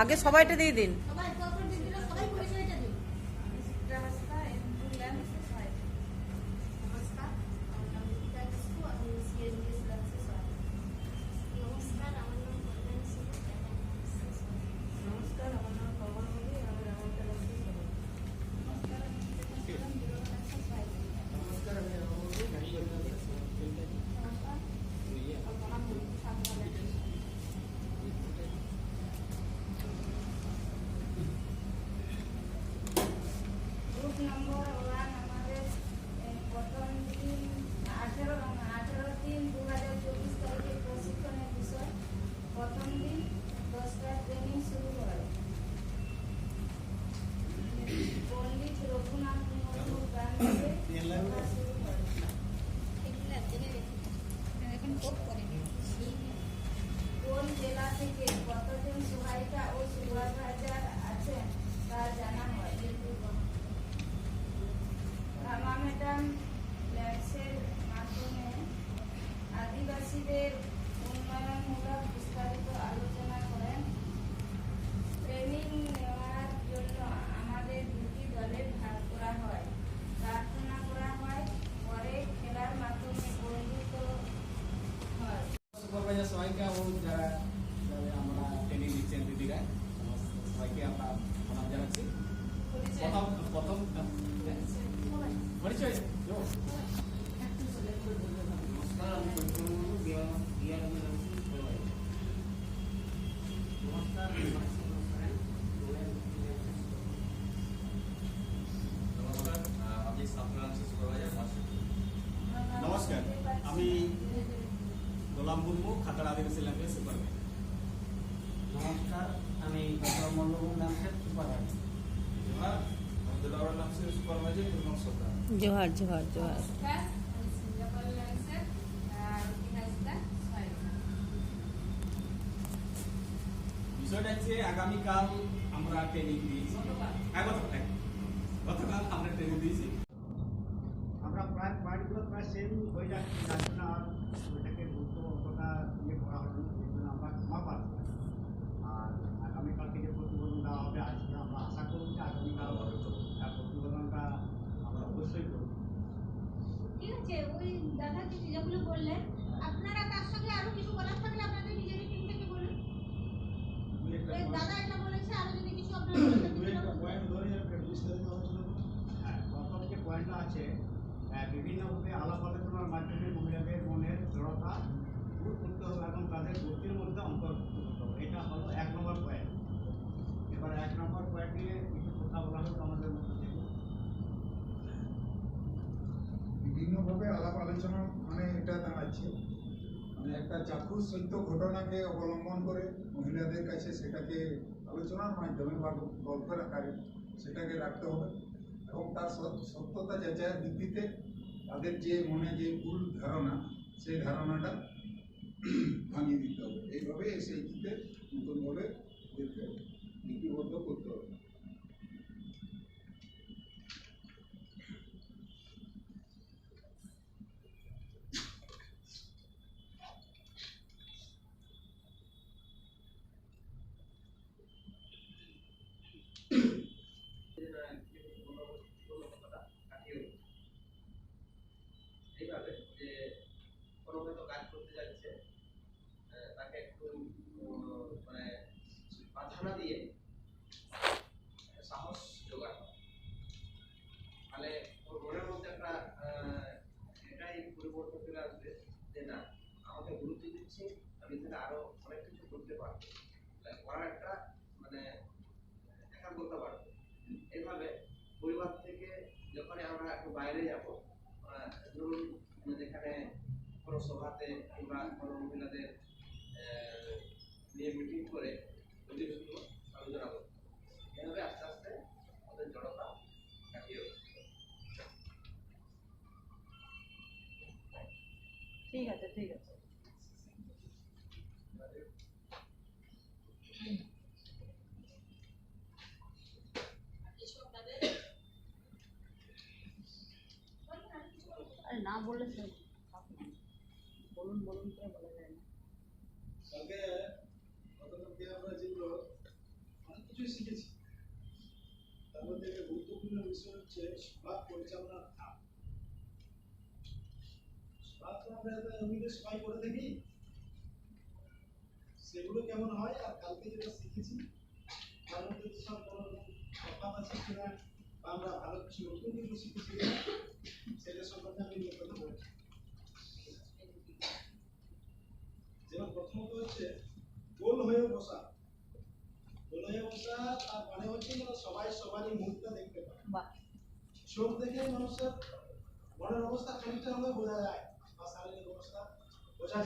আগে সবাইটা দিয়ে দিন। আদিবাসীদের উন্নয়নমূলক বিস্তারিত আলোচনা করেন ট্রেনিং নেওয়ার জন্য আমাদের দুটি দলে ভাগ করা হয় প্রার্থনা করা হয় পরে খেলার মাধ্যমে বন্ধুত্ব হয় সুপারভাইজার সবাইকে ও যারা যারা আমরা ট্রেনিং দিচ্ছেন দিদিরা সমস্ত সবাইকে আমরা প্রণাম জানাচ্ছি প্রথম প্রথম পরিচয় জো। নমস্কার আমি বৈষ্ণব মুর্মু, বিহার বিহার আমি রয়েছি সুপারভাইজার। নমস্কার আমি মানসিক নমস্কার নমস্কার আহ, আমি সাপ্লান্সি সুপারভাইজার মাসুদ নমস্কার আমি গোলাম মুর্মু খাতাড়া আদিবাসী ল্যাঙ্গুয়েজ সুপারভাইজার নমস্কার আমি ডক্টর মল্লভূম সুপারভাইজার জোহার সুপারভাইজার এবং জোহার জোহার জোহার। সহায়িকা বিষয়টা হচ্ছে আগামীকাল আমরা ট্রেনিং দিয়েছি। হ্যাঁ গতকাল। গতকাল আমরা ট্রেনিং দিয়েছি। প্রায় পয়েন্টগুলো প্রায় সেম হয়ে যাচ্ছে যার জন্য আর ওইটাকে গুরুত্ব অতটা ইয়ে করা হলো সেই জন্য আমরা ক্ষমা পাচ্ছি আর আগামীকালকে যে প্রতিবেদন দেওয়া হবে আজকে আমরা আশা করব যে আগামীকাল তার প্রতিবেদনটা আমরা অবশ্যই করব। ঠিক আছে ওই দাদা যে যেগুলো বললেন আপনারা তার সঙ্গে আরও কিছু বলার থাকলে আপনাদের নিজেদের টিম থেকে বলুন। দুই একটা ওই point- দাদা এটা বলেছে আরও যদি কিছু আপনারা বলার থাকে দুই একটা সেটা বলুন। পয়েন্ট ধরে বিস্তারিত আলোচনা করব। হ্যাঁ প্রথম যে পয়েন্টটা আছে বিভিন্নভাবে আলাপ আলোচনার মাধ্যমে মহিলাদের মনের জড়তা দূর করতে হবে এবং তাদের গোষ্ঠীর মধ্যে অন্তর্ভুক্ত করতে হবে। এটা হলো এক নম্বর পয়েন্ট এবার এক নম্বর পয়েন্ট নিয়ে কিছু কথা বলা হোক আমাদের মধ্যে। বিভিন্নভাবে আলাপ আলোচনা মানে এটা দাঁড়াচ্ছে। মানে একটা চাক্ষুষ সত্য ঘটনাকে অবলম্বন করে মহিলাদের কাছে সেটাকে আলোচনার মাধ্যমে বা গল্পের আকারে সেটাকে রাখতে হবে। এবং তার সত্যতা যাচাইয়ের ভিত্তিতে তাদের যে মনে যে ভুল ধারণা, সেই ধারণাটা ভাঙিয়ে দিতে হবে। এইভাবে সেই দিতে নতুনভাবে দেখতে হবে, লিপিবদ্ধ করতে হবে এইভাবে যে কোনো হয়তো কাজ করতে যাচ্ছে আহ, তাকে একটু উম, মানে বাধা না দিয়ে সাহস জোগাড় করা। তাহলে ওর মনের মধ্যে একটা আহ, এটাই পরিবর্তন চলে আসবে যে না আমাকে গুরুত্ব দিচ্ছে আমি তাহলে আরও অনেক কিছু করতে পারব তাহলে করার একটা মানে একাগ্রতা বাড়বে এইভাবে পরিবার থেকে যখনই আমরা একটু বাইরে যাব ধরুন মানে যেখানে কোনো সভাতে কিংবা কোনো মহিলাদের আহ, নিয়ে মিটিং করে ওই জিনিসগুলো আলোচনা করতে হবে। এভাবে আস্তে আস্তে ওদের জড়তা কাটিয়ে উঠতে হবে। ঠিক আছে ঠিক আছে। আরে না বললে বলুন বলুন করে বলা যায় না। কালকে আমরা যেগুলো অনেক কিছুই শিখেছি। তার মধ্যে গুরুত্বপূর্ণ বিষয় হচ্ছে স্বাদ পরিচালনার আমরা এমনিতে সবাই করে দেখি। সেগুলো কেমন হয় আর কালকে যেটা শিখেছি তার মধ্যে বিশাল কোনো আছে কিনা বা আমরা ভালো কিছু নতুন কিছু শিখেছি সেটা সম্পর্কে আমি কথা বলছি। যেমন প্রথমত হচ্ছে গোল হয়ে বসা। গোল হয়ে বসা তার মানে হচ্ছে যেন সবাই সবারই মুখটা দেখতে পায়। চোখ দেখে মানুষের মনের অবস্থা খানিকটা হলেও বোঝা যায়। বা শারীরিক অবস্থা বোঝা